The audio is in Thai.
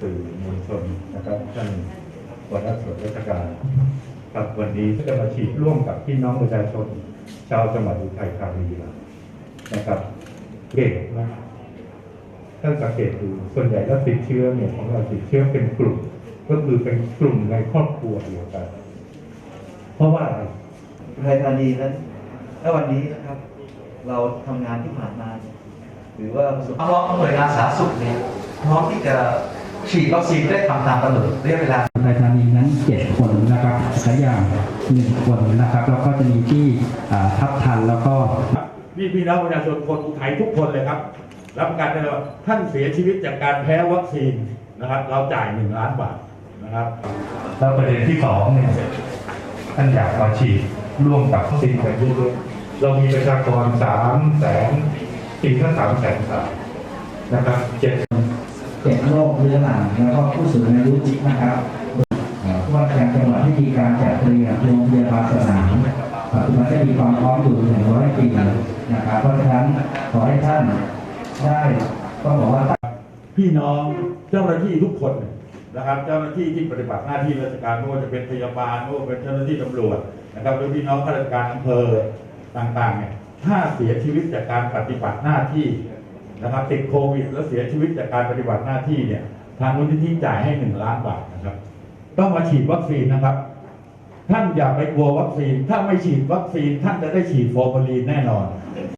สื่อมวลชนนะครับท่านหัวหน้าส่วนราชการครับวันนี้จะมาฉีดร่วมกับพี่น้องประชาชน ชาวจังหวัดอุทัยธานีนะครับเก่งมากท่านสังเกตดูส่วนใหญ่ถ้าติดเชื้อเนี่ยของเราติดเชื้อเป็นกลุ่ม ก็คือเป็นกลุ่มในครอบครัวเดียวกัน เพราะว่าอะไรอุทัยธานีนั้นและวันนี้นะครับ เราทำงานที่ผ่านมาหรือว่าประสบเอาว่าหน่วยงานสาธารณสุขเนี่ยพร้อมที่จะ ฉีดวัคซีนได้ทำตามกำหนดระยะเวลาอุทัยธานีนั้นเจ็ดคนนะครับสยามหนึ่งคนนะครับ แล้วก็จะมีที่อ่าทับทันแล้วก็นี่พี่น้องประชาชนคนอุทัยทุกคนเลยครับ รับประกันได้เลยว่าท่านเสียชีวิตจากการแพ้วัคซีนนะครับ เราจ่ายหนึ่งล้านบาทนะครับ แล้วประเด็นที่สองเนี่ยท่านอยากมาฉีดร่วมกับวัคซีนกันเยอะๆเรามีประชากรสามแสนฉีดแค่สามแสนสามนะครับเจ็ด เจ็ดโรคเรื้อรังแล้วก็ผู้สูงอายุนะครับว่าการจังหวัดที่มีการจัดเตรียมโรงพยาบาลสนามปัจจุบันได้มีความพร้อมอยู่หนึ่งร้อยปีนะครับ เพราะฉะนั้นขอให้ท่านได้ต้องบอกว่าพี่น้องเจ้าหน้าที่ทุกคนนะครับ เจ้าหน้าที่ที่ปฏิบัติหน้าที่ราชการไม่ว่าจะเป็นพยาบาลไม่ว่าเป็นเจ้าหน้าที่ตำรวจนะครับหรือพี่น้องข้าราชการอำเภอต่างๆเนี่ยถ้าเสียชีวิตจากการปฏิบัติหน้าที่ นะครับติดโควิดแล้วเสียชีวิตจากการปฏิบัติหน้าที่เนี่ย ทางมูลนิธิจ่ายให้หนึ่งล้านบาทนะครับ ต้องมาฉีดวัคซีนนะครับ ท่านอย่าไปกลัววัคซีน ถ้าไม่ฉีดวัคซีน ท่านจะได้ฉีดฟอร์มาลีนแน่นอน